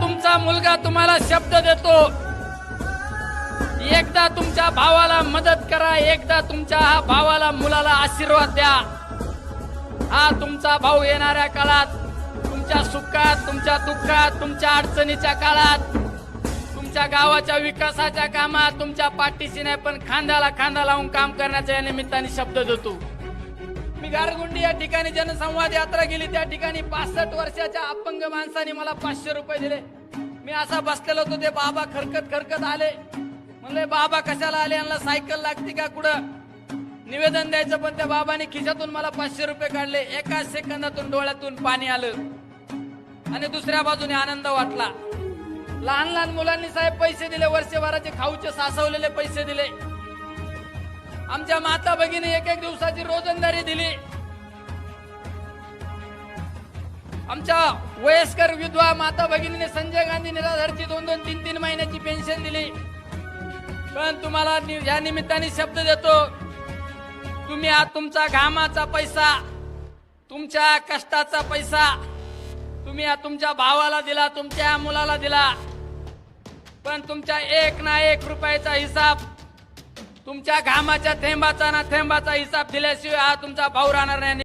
तुमचा मुलगा तुम्हाला शब्द देतो. एकदा तुमच्या भावाला मदत करा एकदा तुमच्या हा भावाला मुलाला आशीर्वाद द्या. हा तुमचा भाऊ येणाऱ्या काळात तुमच्या सुखात तुमच्या दुःखात तुमच्या अडचणीच्या काळात तुमच्या गावाच्या विकासाच्या कामात तुमच्या पाठीशी नाही पण खांद्याला खांदा लावून काम करण्याच्या या निमित्ताने शब्द देतो. मी गारगुंडी या ठिकाणी जनसंवाद यात्रा गेली. त्या ठिकाणी पासष्ट वर्षाच्या अपंग माणसाने मला पाचशे रुपये दिले. मी असा बसलेलो होतो ते बाबा खरकत खरकत आले. म्हणले बाबा कशाला आले? यांना सायकल लागते का कुठं? निवेदन द्यायचं पण त्या बाबाने खिशातून मला पाचशे रुपये काढले. एका सेकंदातून डोळ्यातून पाणी आलं. आणि दुसऱ्या बाजूने आनंद वाटला. लहान लहान मुलांनी साहेब पैसे दिले वर्षभराचे खाऊचे सासवलेले पैसे दिले. आमच्या माता भगिनी एक एक दिवसाची रोजंदारी दिली. आमच्या वयस्कर विधवा माता भगिनीने संजय गांधी निराधारची दोन दोन तीन तीन महिन्याची पेन्शन दिली. पण तुम्हाला या निमित्ताने शब्द देतो तुम्ही आज तुमचा घामाचा पैसा तुमच्या कष्टाचा पैसा तुम्ही आज तुमच्या भावाला दिला तुमच्या मुलाला दिला. पण तुमच्या एक ना एक रुपयाचा हिसाब तुमच्या घामाच्या थेंबाचा ना थेंबाचा हिसाब दिल्याशिवाय हा तुमचा भाऊ राहणार नाही.